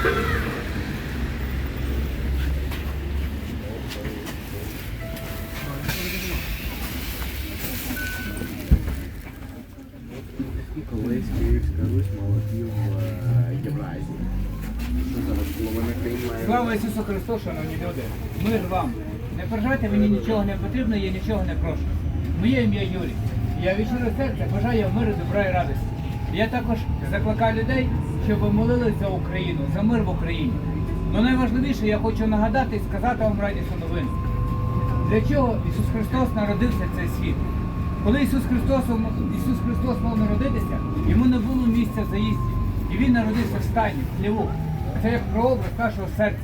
Колись Київська Русь половина Криму Слава Ісусу Христу, шановні люди! Мир вам! Не переживайте, мені нічого не потрібно, я нічого не прошу. Моє ім'я Юрій. Я щирого серця бажаю миру, добра і радості. Я також закликаю людей, щоб молились за Україну, за мир в Україні. Но найважливіше я хочу нагадати і сказати вам радісну новину. Для чого Ісус Христос народився в цей світ? Коли Ісус Христос, Ісус Христос мав народитися, йому не було місця заїзді. І Він народився в стайні, в хліву. Це як прообраз нашого серця.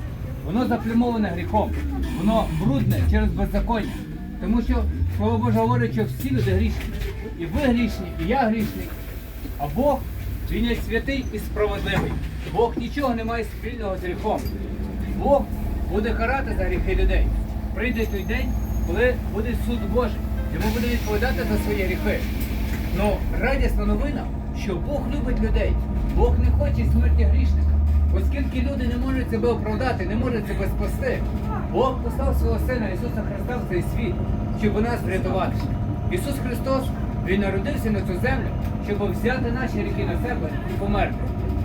Воно заплямоване гріхом, воно брудне через беззаконня. Тому що Слово Боже говорить, що всі люди грішні. І ви грішні, і я грішний. А Бог, Він є святий і справедливий. Бог нічого не має спільного з гріхом. Бог буде карати за гріхи людей. Прийде той день, коли буде суд Божий. Йому буде відповідати за свої гріхи. Ну, радісна новина, що Бог любить людей. Бог не хоче смерті грішника. Оскільки люди не можуть себе оправдати, не можуть себе спасти. Бог послав свого Сина Ісуса Христа в цей світ, щоб нас врятувати. Ісус Христос, Він народився на цю землю, щоб взяти наші гріхи на себе і померти.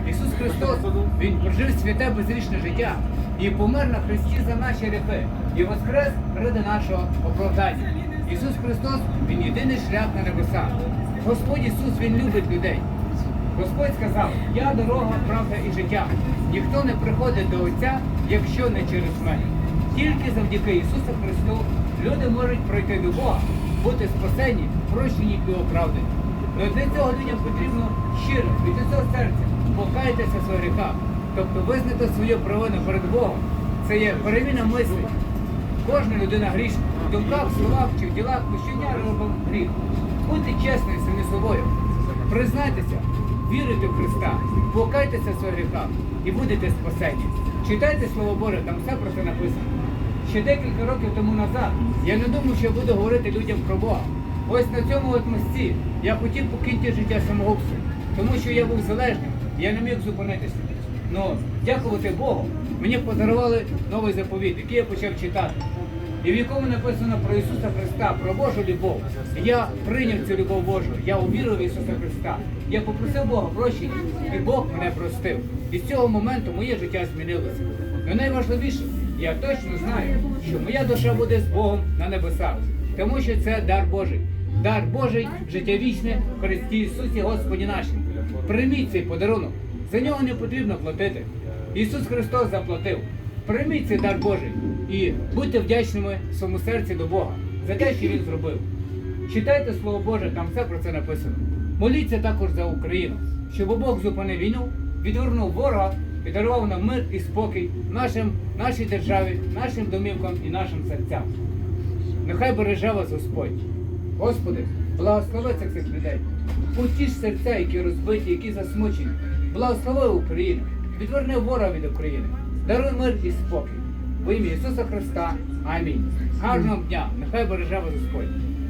Ісус Христос, Він прожив святе безрічне життя і помер на Христі за наші гріхи, і воскрес ради нашого оправдання. Ісус Христос, Він єдиний шлях на небеса. Господь Ісус, Він любить людей. Господь сказав, я дорога, правда і життя. Ніхто не приходить до Отця, якщо не через мене. Тільки завдяки Ісусу Христу люди можуть пройти до Бога, бути спасені, прощені і оправдані. Но для цього людям потрібно щиро від усього серця покаятися в своїх гріхах, тобто визнати свою провину перед Богом. Це є переміна мислі. Кожна людина грішна. В думках, словах чи в ділах пощення робив гріх. Будьте чесними самі собою. Признайтеся, вірите в Христа, покайтеся в своїх гріхах і будете спасені. Читайте Слово Боже, там все про це написано. Ще декілька років тому назад я не думав, що я буду говорити людям про Бога. Ось на цьому от мості я хотів покинути життя самогубством, тому що я був залежним, я не міг зупинитися. Ну, дякувати Богу, мені подарували новий заповіт, який я почав читати. І в якому написано про Ісуса Христа, про Божу любов. Я прийняв цю любов Божу, я увірив в Ісуса Христа. Я попросив Бога прощення, і Бог мене простив. І з цього моменту моє життя змінилося. Але найважливіше, я точно знаю, що моя душа буде з Богом на небесах, тому що це дар Божий. Дар Божий, життя вічне в Христі Ісусі Господі нашим. Прийміть цей подарунок. За нього не потрібно платити. Ісус Христос заплатив. Прийміть цей дар Божий і будьте вдячними в своєму серці до Бога за те, що Він зробив. Читайте Слово Боже, там все про це написано. Моліться також за Україну, щоб Бог зупинив війну, відвернув ворога і дарував нам мир і спокій нашим, нашій державі, нашим домівкам і нашим серцям. Нехай береже вас Господь. Господи, благослови цих людей. Утіш серця, які розбиті, які засмучені. Благослови Україну. Відверни ворога від України. Даруй мир і спокій. Во ім'я Ісуса Христа. Амінь. Гарного дня. Нехай береже вас Господь.